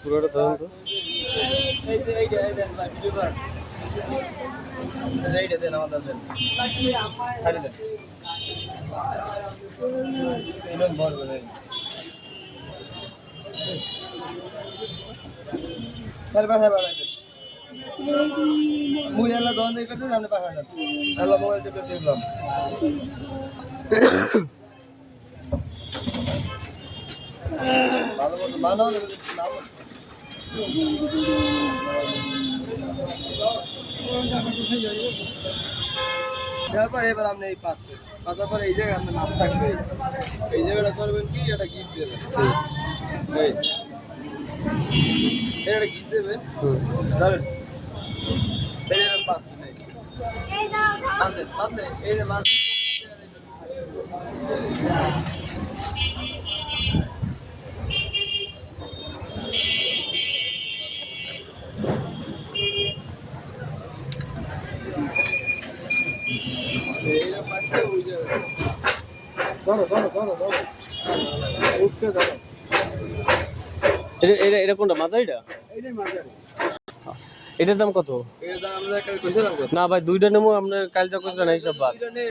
পুরোটা ধরুন তো। এইটা এই দেন আমাদের দেন ছাড়ি দেন এরকম বাড়াই মুই এলা দন দেই করতে সামনে পাঠা দেন এলা মোবাইল টিপে দেখলাম ভালো মতো বানাও তারপর এবার আপনি এই পাত্রে পাতার পরে এই জায়গায় আপনার মাছ থাকবে। এই জায়গাটা করবেন কি? একটা গিট দেবেন এটা গিট দেবেন ধরেন এটা এটা কোনটা? মাঝারিটা? এইটাই মাঝারি। এটার দাম কত? না ভাই দুইটা নেব আপনার কাল যা নাই এইসব বাদ।